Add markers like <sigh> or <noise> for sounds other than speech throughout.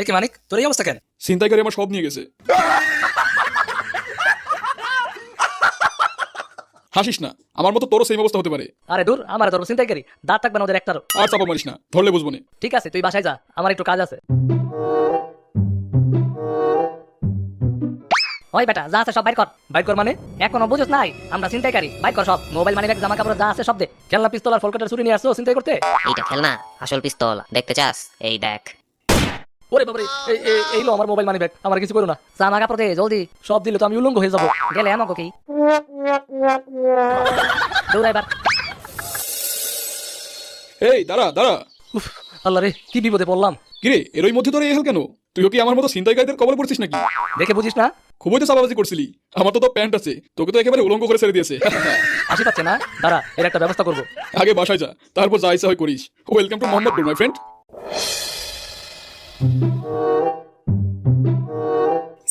এ কি মানিক তোর এই অবস্থা কেন? ছিনতাইকারী আমার সব নিয়ে গেছে। হাসিস না আমার মতো তোরও সেম অবস্থা হতে পারে। আরে দূর আমার তোর চিন্তাই করি দাঁত থাকবে না ওদের একটারও। আর চাপা মারিস না ধরলে বুঝব না। ঠিক আছে তুই বাসায় যা আমার একটু কাজ আছে। ওই বেটা যা আছে সব বাইর কর। বাইর কর মানে? এখনও বুঝছ নাই আমরা চিন্তাইকারী বাইর কর সব মোবাইল মানি ব্যাগ জামা কাপড় যা আছে সব দে। খেলনা পিস্তল আর ফলকাটার ছুরি নিয়ে আসছো চিন্তাই করতে? এইটা খেলনা আসল পিস্তল দেখতে চাস? এই দেখ। ওরে বাবারে এই এই- এই লো আমার মোবাইল মানি ব্যাগ আমার কিছু করো না। জামা কাপড় দে জলদি। সব দিলে তো আমি উলঙ্গ হয়ে যাব। গেলে আমাকে কি দৌড়া এবার। এই দাঁড়া দাঁড়া। উফ, আল্লাহ রে কি বিপদে পড়লাম। কিরে এরই মধ্যে তোর এই হাল কেন? তুইও কি আমার মতো ছিনতাইকারীদের কবলে পড়ছিস নাকি? দেখে বুঝিস না? খুবই তো চাপাবাজি করছিলি। আমার তো তো প্যান্ট আছে। তোকে তো একেবারে উলঙ্গ করে ছেড়ে দিয়েছে। <laughs> আসি পাচ্ছে না? দাঁড়া এর একটা ব্যবস্থা করব। আগে বাসায় যা তারপর যা ইচ্ছা হয় করিস। Welcome to Mohammadpur my friend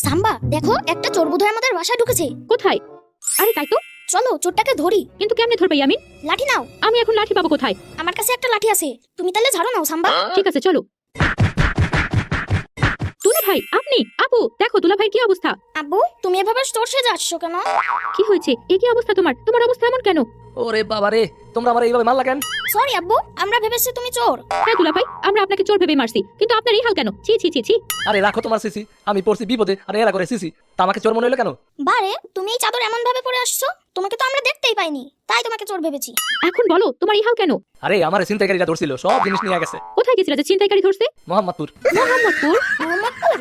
সাম্বা দেখো একটা চোর বোধহয় আমাদের বাসায় ঢুকেছে। কোথায়? আরে তাই তো। চলো চোরটাকে ধরি। কিন্তু কেমনে ধরবে ইয়ামিন? লাঠি নাও। আমি এখন লাঠি পাবো কোথায়? আমার কাছে একটা লাঠি আছে। তুমি তাহলে ঝাড়ো নাও সাম্বা। ঠিক আছে চলো। দুলা ভাই আপনি? আপু দেখো দুলা ভাই কি অবস্থা? আব্বু তুমি এভাবে চোর সেজে আসছো কেন? কি হয়েছে? এ কি অবস্থা তোমার? তোমার অবস্থা এমন কেন? ওরে বাবা রে তোমরা আমার এইভাবে মারলা কেন? সরি আব্বু আমরা ভেবেছি তুমি চোর। হ্যাঁ দুলা ভাই আমরা আপনাকে চোর ভেবে মারছি কিন্তু আপনার এই হাল কেন? ছি ছি ছি ছি। আরে রাখো তোমার সিসি আমি পড়ছি বিপদে আরে এরা করে সিসি তা আমাকে চোর মনে হলো কেন? বারে তুমি এই চাদর এমন ভাবে পরে আসছো? তোমাকে তো আমরা দেখতেই পাইনি তাই তোমাকে চোর ভেবেছি। এখন বলো তোমার এই হাল কেন? আরে আমার চিন্তাকারীরা ধরছিল সব জিনিস নিয়ে গেছে। কোথায় গেছিল যে ছিনতাইকারী ধরছে? মোহাম্মদপুর। মোহাম্মদপুর? মোহাম্মদপুর?